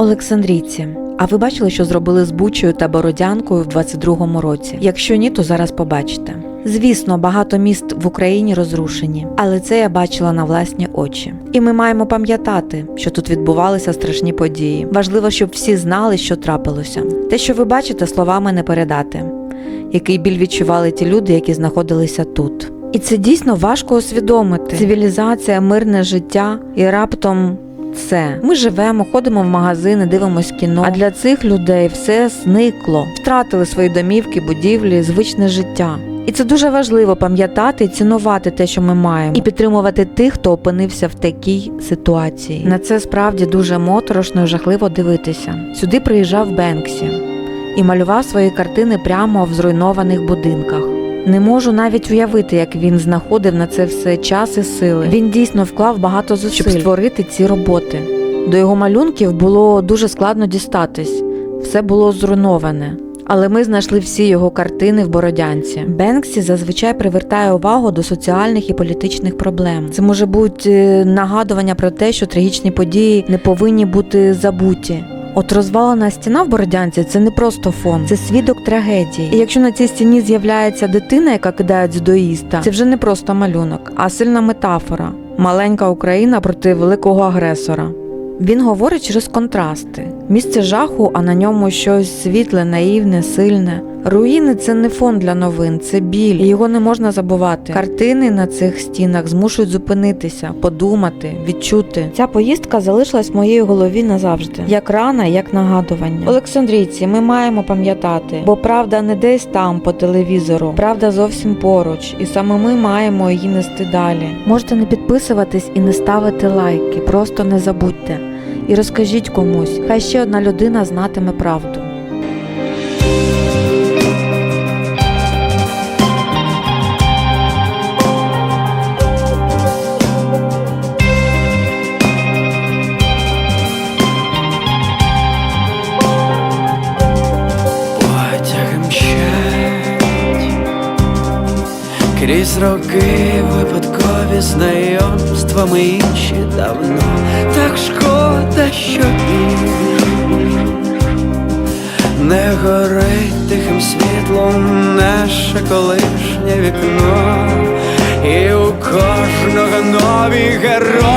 Олександрійці, а ви бачили, що зробили з Бучою та Бородянкою в 22-му році? Якщо ні, то зараз побачите. Звісно, багато міст в Україні розрушені, але це я бачила на власні очі. І ми маємо пам'ятати, що тут відбувалися страшні події. Важливо, щоб всі знали, що трапилося. Те, що ви бачите, словами не передати. Який біль відчували ті люди, які знаходилися тут. І це дійсно важко усвідомити. Цивілізація, мирне життя і раптом це. Ми живемо, ходимо в магазини, дивимось кіно. А для цих людей все зникло, втратили свої домівки, будівлі, звичне життя. І це дуже важливо пам'ятати і цінувати те, що ми маємо, і підтримувати тих, хто опинився в такій ситуації. На це справді дуже моторошно і жахливо дивитися. Сюди приїжджав Бенксі і малював свої картини прямо в зруйнованих будинках. Не можу навіть уявити, як він знаходив на це все час і сили. Він дійсно вклав багато зусиль, щоб створити ці роботи. До його малюнків було дуже складно дістатись, все було зруйноване. Але ми знайшли всі його картини в Бородянці. Бенксі зазвичай привертає увагу до соціальних і політичних проблем. Це може бути е, нагадування про те, що трагічні події не повинні бути забуті. От розвалена стіна в Бородянці це не просто фон, це свідок трагедії. І якщо на цій стіні з'являється дитина, яка кидає доїста, це вже не просто малюнок, а сильна метафора. Маленька Україна проти великого агресора. Він говорить через контрасти. Місце жаху, а на ньому щось світле, наївне, сильне. Руїни це не фон для новин, це біль, і його не можна забувати. Картини на цих стінах змушують зупинитися, подумати, відчути. Ця поїздка залишилась в моїй голові назавжди, як рана, як нагадування. Олександрійці, ми маємо пам'ятати, бо правда не десь там по телевізору, правда зовсім поруч, і саме ми маємо її нести далі. Можете не підписуватись і не ставити лайки, просто не забудьте. І розкажіть комусь, хай ще одна людина знатиме правду. Крізь роки випадкові знайомства ми інші давно. Так шкода, що більш не горить тихим світлом наше колишнє вікно, і у кожного нові герої